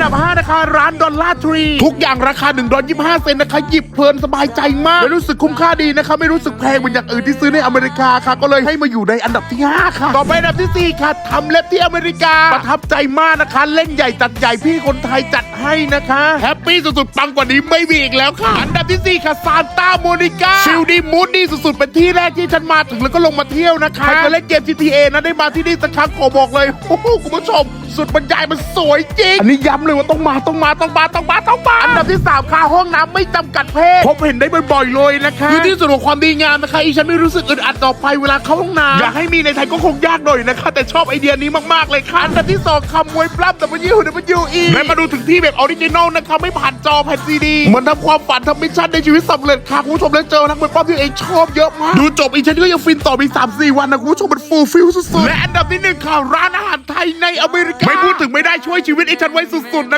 อันดับ5นะคะร้านดอลลาร์ทรี ทุกอย่างราคา1ดอล25 เซนต์นะคะ หยิบเพลินสบายใจมากไม่รู้สึกคุ้มค่าดีนะคะ ไม่รู้สึกแพงเหมือนอย่างอื่นที่ซื้อในอเมริกาค่ะ ก็เลยให้มาอยู่ในอันดับที่ 5 ค่ะ ต่อไปอันดับทีสี่4 ค่ะทำเล็บที่อเมริกา ประทับใจมากนะคะ เล่นใหญ่จัดใหญ่พี่คนไทยจัด ให้นะคะ แฮปปี้สุดๆ ปังกว่านี้ไม่มีอีกแล้วค่ะ อันดับที่ 4 ค่ะซานตาโมนิกาชิลดีมูดดีสุดๆ เป็นที่แรกที่ฉันมาถึงแล้วก็ลงมาเที่ยวนะคะ ใครเคยเล่นเกม GTA นะได้มาที่นี่สักครั้งขอบอกเลยโอ้โหคุณผู้ชม สุดบรรยายมันสวยจริง อันนี้ย้ำเลยว่าต้องมาต้องมาต้องมาต้องมาต้องมา อันดับที่ 3 ค่ะห้องน้ำไม่จำกัดเพศพบเห็นได้บ่อยๆเลยนะคะคือที่สุดของความดีงามนะคะอีฉันไม่รู้สึกอึดอัดต่อไปเวลาเข้าห้องน้ำอยากให้มีในไทยก็คงยากหน่อยนะคะ แต่ชอบไอเดียนี้มากๆเลยค่ะอันดับที่2คำมวยปล้ำ W W E ได้มาดูถึงที่แบบออริจินอลนะครับไม่ผ่านจอแผ่นซีดีมันทำความฝันทำมิชชั่นในชีวิตสำเร็จค่ะคุณผู้ชมและเจอนักมวยปล้ำที่เองชอบเยอะมากดูจบอีฉันก็ยังฟินต่ออีก3-4วันนะคุณผู้ชมมันฟูลฟิลสุดๆและอันดับที่หนึ่งค่ะร้านอาหารไทยในอเมริกาไม่พูดถึงไม่ได้ช่วยชีวิตอีฉันไว้สุดๆนะ